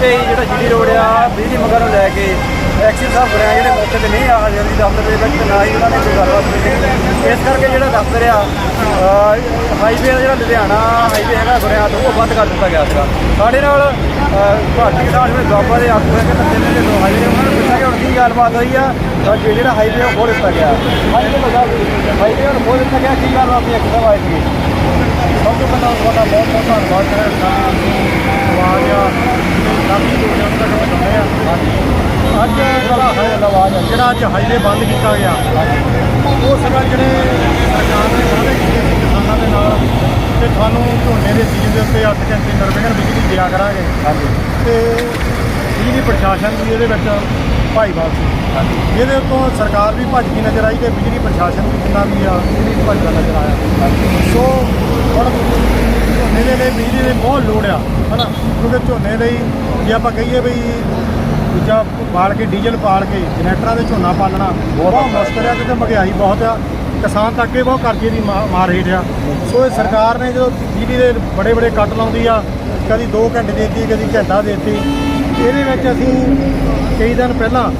ਤੇ ਹੀ ਜਿਹੜਾ GD road ਆ, ਬਿਜਲੀ ਮੰਗਾਂ ਨੂੰ ਲੈ ਕੇ ਐਕਸ਼ਨ ਸਾਹਿਬ ਬਣਿਆ ਜਿਹੜੇ ਮੌਕੇ ਤੇ ਨਹੀਂ ਆ ਰਹੇ ਜੀ ਦਫ਼ਤਰ ਦੇ ਵਿੱਚ ਨਾ ਹੀ ਉਹਨਾਂ ਨੇ ਕੋਈ ਗੱਲਬਾਤ ਕੀਤੀ ਇਸ ਕਰਕੇ ਜਿਹੜਾ ਦਫ਼ਤਰ ਆ ਹਾਈਵੇ ਦਾ ਜਿਹੜਾ ਲੁਧਿਆਣਾ ਹਾਈਵੇ ਹੈਗਾ ਗੁਰਿਆ ਤੋਂ ਉਹ ਬੰਦ ਕਰ ਦਿੱਤਾ ਗਿਆ ਸੀਗਾ। ਸਾਡੇ ਨਾਲ ਭਾਰਤੀ ਕਿਸਾਨ ਜਿਹੜੇ ਬਾਬਾ ਦੇ ਆਗੂ ਹੈਗੇ, ਤਾਂ ਜਿੰਨੇ ਦੇ ਹਾਈਵੇ ਉਹਨਾਂ ਨੂੰ ਦੱਸਿਆ ਕਿ ਹੁਣ ਕੀ ਗੱਲਬਾਤ ਹੋਈ ਆ, ਤਾਂ ਜਿਹੜਾ ਹਾਈਵੇ ਉਹ ਖੋਲ ਦਿੱਤਾ ਗਿਆ। ਹਾਂਜੀ ਲੋਕਾਂ ਹਾਈਵੇ ਉਹ ਖੋਲ ਦਿੱਤਾ ਗਿਆ, ਕੀ ਗੱਲਬਾਤ ਆਪਣੀ ਇੱਕ ਸਵਾਲ ਸੀ ਸਭ ਤੋਂ ਪਹਿਲਾਂ ਤੁਹਾਡਾ ਬਹੁਤ ਬਹੁਤ ਧੰਨਵਾਦ ਜਿਹੜਾ ਜਿਹੜਾ ਅੱਜ ਹਾਈਵੇ ਬੰਦ ਕੀਤਾ ਗਿਆ ਉਹ ਸਭਾ ਜਿਹੜੇ ਸਰਕਾਰ ਨੇ ਵਾਅਦੇ ਕੀਤੇ ਸੀ ਕਿਸਾਨਾਂ ਦੇ ਨਾਲ ਕਿ ਤੁਹਾਨੂੰ ਝੋਨੇ ਦੇ ਸੀਜ਼ਨ ਦੇ ਉੱਤੇ 8 ਘੰਟੇ ਨਿਰਵਿਘਨ ਬਿਜਲੀ ਦਿਆ ਕਰਾਂਗੇ। ਤੇ ਬਿਜਲੀ ਪ੍ਰਸ਼ਾਸਨ ਵੀ ਇਹਦੇ ਵਿੱਚ ਭਾਈਵਾਲ ਸੀ। ਇਹਦੇ ਉੱਤੋਂ ਸਰਕਾਰ ਵੀ ਭੱਜ ਗਈ ਨਜ਼ਰ ਆਈ ਤੇ ਬਿਜਲੀ ਪ੍ਰਸ਼ਾਸਨ ਵੀ ਜਿੰਨਾ ਵੀ ਆ ਵੀ ਭੱਜਦਾ ਨਜ਼ਰ ਆਇਆ। ਸੋ ਹੁਣ ਝੋਨੇ ਦੇ ਲਈ ਬਿਜਲੀ ਦੀ ਬਹੁਤ ਲੋੜ ਆ ਹਨਾ? ਕਿਉਂਕਿ ਝੋਨੇ ਲਈ ਜੇ ਆਪਾਂ ਕਹੀਏ ਵੀ ਦੂਜਾ ਬਾਲ ਕੇ ਡੀਜ਼ਲ ਪਾਲ ਕੇ ਜਨਰੇਟਰਾਂ ਦੇ ਝੋਨਾ ਪਾਲਣਾ ਬਹੁਤ ਮੁਸ਼ਕਲ ਆ ਕਿਉਂਕਿ ਮਹਿੰਗਾਈ ਬਹੁਤ ਆ। ਕਿਸਾਨ ਤਾਂ ਅੱਗੇ ਬਹੁਤ ਕਰਜ਼ੇ ਦੀ ਮਾਰ ਹੇਠ ਆ। ਸੋ ਇਹ ਸਰਕਾਰ ਨੇ ਜਦੋਂ ਬਿਜਲੀ ਦੇ ਬੜੇ ਬੜੇ ਕੱਟ ਲਾਉਂਦੀ ਆ ਕਦੀ 2 ਘੰਟੇ ਦੇਤੀ ਕਦੀ ਘੰਟਾ ਦੇਤੀ। ਇਹਦੇ ਵਿੱਚ ਅਸੀਂ ਕਈ ਦਿਨ ਪਹਿਲਾਂ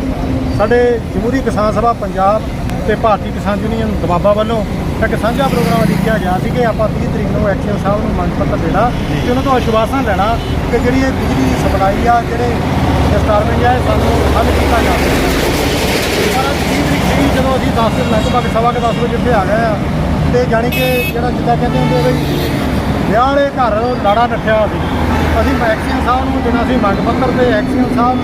ਸਾਡੇ ਜਮਹੂਰੀ ਕਿਸਾਨ ਸਭਾ ਪੰਜਾਬ ਤੇ ਭਾਰਤੀ ਕਿਸਾਨ ਯੂਨੀਅਨ ਦਬਾਬਾ ਵੱਲੋਂ ਇੱਕ ਸਾਂਝਾ ਪ੍ਰੋਗਰਾਮ ਲਿਖਿਆ ਗਿਆ ਸੀ ਕਿ ਆਪਾਂ 30 ਤਰੀਕ ਨੂੰ ਐਕਸ਼ਨ ਸਾਹਿਬ ਨੂੰ ਮੰਗ ਪੱਤਰ ਦੇਣਾ ਤੇ ਉਹਨਾਂ ਤੋਂ ਆਸ਼ਵਾਸਨ ਲੈਣਾ ਕਿ ਜਿਹੜੀ ਇਹ ਬਿਜਲੀ ਸਪਲਾਈ ਆ ਜਿਹੜੇ ਆ ਇਹ ਸਾਨੂੰ ਹੱਲ ਕੀਤਾ ਜਾਵੇ ਪਰ 30 ਤਰੀਕ ਸੀ ਜਦੋਂ ਅਸੀਂ 10 ਲਗਭਗ ਸਵਾ ਕੇ 10 ਵਜੇ ਇੱਥੇ ਆ ਗਏ ਆ ਤੇ ਜਾਣੀ ਕਿ ਜਿਹੜਾ ਜਿੱਦਾਂ ਕਹਿੰਦੇ ਹੁੰਦੇ ਬਈ ਵਿਆਹ ਵਾਲੇ ਘਰ ਲਾੜਾ ਨੱਠਿਆ ਸੀ। ਅਸੀਂ ਐਕਸੀਅਨ ਸਾਹਿਬ ਨੂੰ ਦੇਣਾ ਸੀ ਮੰਗ ਪੱਤਰ ਤੇ ਐਕਸੀਅਨ ਸਾਹਿਬ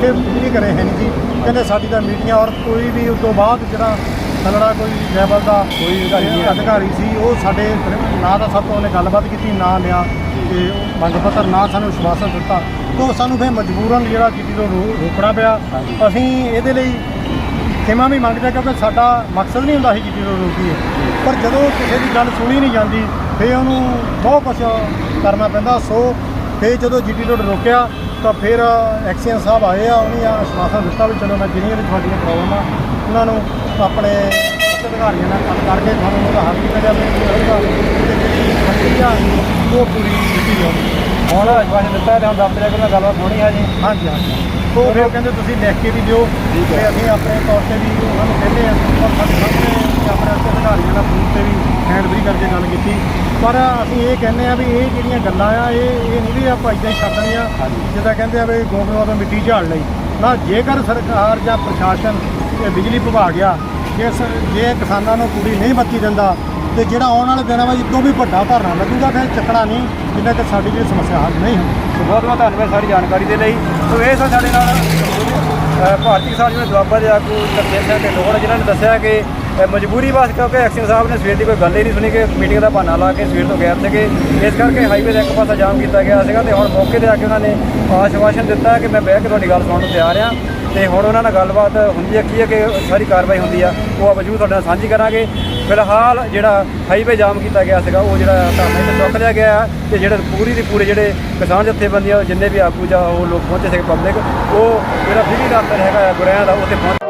ਤੇ ਬਿਜਲੀ ਕਰੇ ਹੈ ਨਹੀਂ ਜੀ। ਕਹਿੰਦੇ ਸਾਡੀ ਤਾਂ ਮੀਟਿੰਗ ਔਰ ਕੋਈ ਵੀ ਉਸ ਤੋਂ ਬਾਅਦ ਜਿਹੜਾ ਥੱਲੜਾ ਕੋਈ ਲੈਵਲ ਦਾ ਕੋਈ ਅਧਿਕਾਰੀ ਸੀ ਉਹ ਸਾਡੇ ਨਾ ਤਾਂ ਸਭ ਤੋਂ ਉਹਨੇ ਗੱਲਬਾਤ ਕੀਤੀ ਨਾ ਲਿਆ। ਤੇ ਮੰਗ ਪੱਤਰ ਨਾ ਸਾਨੂੰ ਵਿਸ਼ਵਾਸਨ ਦਿੱਤਾ ਤੋਂ ਸਾਨੂੰ ਫਿਰ ਮਜਬੂਰਨ ਜਿਹੜਾ ਜੀਟੀ ਤੋਂ ਰੋਕਣਾ ਪਿਆ। ਅਸੀਂ ਇਹਦੇ ਲਈ ਖਿਮਾ ਵੀ ਮੰਗਦੇ ਕਿਉਂਕਿ ਸਾਡਾ ਮਕਸਦ ਨਹੀਂ ਹੁੰਦਾ ਸੀ ਜੀਟੀ ਨੂੰ ਰੋਕੀਏ। ਪਰ ਜਦੋਂ ਕਿਸੇ ਦੀ ਗੱਲ ਸੁਣੀ ਨਹੀਂ ਜਾਂਦੀ ਫੇ ਉਹਨੂੰ ਬਹੁਤ ਕੁਝ ਕਰਨਾ ਪੈਂਦਾ। ਸੋ ਫੇ ਜਦੋਂ ਜੀਟੀ ਰੋਡ ਰੋਕਿਆ ਤਾਂ ਫਿਰ ਐਕਸੀਅਨ ਸਾਹਿਬ ਆਏ ਆ ਉਹਨੇ ਆਸ਼ਵਾਸਨ ਦਿੱਤਾ ਵੀ ਚਲੋ ਮੈਂ ਜਿਹੜੀਆਂ ਵੀ ਤੁਹਾਡੀਆਂ ਪ੍ਰੋਬਲਮ ਆ ਉਹਨਾਂ ਨੂੰ ਆਪਣੇ ਅਧਿਕਾਰੀਆਂ ਨਾਲ ਗੱਲ ਕਰਕੇ ਤੁਹਾਨੂੰ ਉਹਦਾ ਹੱਲ ਕੀਤਾ ਜਾਵੇ। ਤੇ ਜਿਹੜੀ ਮੰਡੀ ਉਹ ਪੂਰੀ ਕੀਤੀ ਜਾਵੇ ਹੁਣ ਆਸ਼ਵਾਸਨ ਦਿੱਤਾ ਤੇ ਹੁਣ ਦਫ਼ਤਰ ਕੋਲ ਗੱਲਬਾਤ ਹੋਣੀ ਆ ਜੀ। ਹਾਂਜੀ ਹਾਂਜੀ। ਉਹ ਫਿਰ ਕਹਿੰਦੇ ਤੁਸੀਂ ਲਿਖ ਕੇ ਵੀ ਦਿਓ ਤੇ ਅਸੀਂ ਆਪਣੇ ਤੌਰ ਤੇ ਵੀ ਉਹਨਾਂ ਨੂੰ ਕਹਿੰਦੇ ਆ ਸਾਡੇ ਸਾਹਮਣੇ ਆਪਣੇ ਉੱਚ ਅਧਿਕਾਰੀਆਂ ਨਾਲ ਫੋਨ ਤੇ ਵੀ ਹੈਂਡ ਫ੍ਰੀ ਕਰਕੇ ਗੱਲ ਕੀਤੀ। ਪਰ ਅਸੀਂ ਇਹ ਕਹਿੰਦੇ ਆ ਵੀ ਇਹ ਜਿਹੜੀਆਂ ਗੱਲਾਂ ਆ ਇਹ ਇਹ ਨਹੀਂ ਵੀ ਆਪਾਂ ਇਦਾਂ ਹੀ ਛੱਡਣੀਆਂ ਜਿੱਦਾਂ ਕਹਿੰਦੇ ਆ ਵੀ ਗੋਬਿੰਦ ਤੋਂ ਮਿੱਟੀ ਝਾੜ ਲਈ। ਨਾ ਜੇਕਰ ਸਰਕਾਰ ਜਾਂ ਪ੍ਰਸ਼ਾਸਨ ਤੇ ਬਿਜਲੀ ਵਿਭਾਗ ਆ ਜੇ ਸ- ਜੇ ਕਿਸਾਨਾਂ ਨੂੰ ਪੂਰੀ ਨਹੀਂ ਬੱਤੀ ਦਿੰਦਾ ਤੇ ਜਿਹੜਾ ਆਉਣ ਵਾਲੇ ਦਿਨਾਂ ਵਿੱਚ ਇਦੋਂ ਵੀ ਵੱਡਾ ਧਰਨਾ ਲੱਗੂਗਾ, ਫਿਰ ਚੱਕਣਾ ਨਹੀਂ, ਜਿੰਨਾ ਕਿ ਸਾਡੀ ਜਿਹੜੀ ਸਮੱਸਿਆ ਹੱਲ ਨਹੀਂ ਹੁੰਦੀ। ਬਹੁਤ ਬਹੁਤ ਧੰਨਵਾਦ ਸਾਰੀ ਜਾਣਕਾਰੀ ਦੇ ਲਈ। ਸੋ ਇਹ ਸਨ ਸਾਡੇ ਨਾਲ ਭਾਰਤੀ ਕਿਸਾਨ ਯੂਨੀਅਨ ਦੁਆਬਾ ਦੇ ਆਗੂ ਤਰਸੇਮ ਸਿੰਘ ਢਿੱਲੋਂ ਜਿਨ੍ਹਾਂ ਨੇ ਦੱਸਿਆ ਕਿ ਮਜਬੂਰੀ ਵਾਸ ਕਿਉਂਕਿ ਐਕਸ਼ਨ ਸਾਹਿਬ ਨੇ ਸਵੇਰ ਦੀ ਕੋਈ ਗੱਲ ਹੀ ਨਹੀਂ ਸੁਣੀ ਕਿ ਮੀਟਿੰਗ ਦਾ ਬਹਾਨਾ ਲਾ ਕੇ ਸਵੇਰ ਤੋਂ ਗੈਰ ਸੀਗੇ। ਇਸ ਕਰਕੇ ਹਾਈਵੇ ਦਾ ਇੱਕ ਪਾਸਾ ਜਾਮ ਕੀਤਾ ਗਿਆ ਸੀਗਾ ਤੇ ਹੁਣ ਮੌਕੇ ਤੇ ਆ ਕੇ ਉਹਨਾਂ ਨੇ ਆਸ਼ਵਾਸਨ ਦਿੱਤਾ ਕਿ ਮੈਂ ਬਹਿ ਕੇ ਤੁਹਾਡੀ ਗੱਲ ਸੁਣਨ ਨੂੰ ਤਿਆਰ ਆ ਤੇ ਹੁਣ ਉਹਨਾਂ ਨਾਲ ਗੱਲਬਾਤ ਹੁੰਦੀ ਹੈ, ਕੀ ਹੈ ਕਿ ਸਾਰੀ ਕਾਰਵਾਈ ਹੁੰਦੀ ਆ, ਉਹ ਆਪਾਂ ਜ਼ਰੂਰ ਤੁਹਾਡੇ ਨਾਲ ਸਾਂਝੀ ਕਰਾਂਗੇ। ਫਿਲਹਾਲ ਜਿਹੜਾ ਹਾਈਵੇ ਜਾਮ ਕੀਤਾ ਗਿਆ ਸੀਗਾ, ਉਹ ਜਿਹੜਾ ਧਰਨਾ ਇੱਥੇ ਚੁੱਕ ਲਿਆ ਗਿਆ ਹੈ ਤੇ ਜਿਹੜੇ ਪੂਰੀ ਦੀ ਪੂਰੇ ਜਿਹੜੇ ਕਿਸਾਨ ਜਥੇਬੰਦੀਆਂ, ਜਿੰਨੇ ਵੀ ਆਗੂ ਜਾਂ ਉਹ ਲੋਕ ਪਹੁੰਚੇ ਸੀਗੇ ਪਬਲਿਕ ਉਹ ਜਿਹੜਾ ਬਿਜਲੀ ਦਫ਼ਤਰ ਹੈਗਾ ਗੁਰਿਆਂ ਦਾ ਉੱਥੇ ਪਹੁੰਚ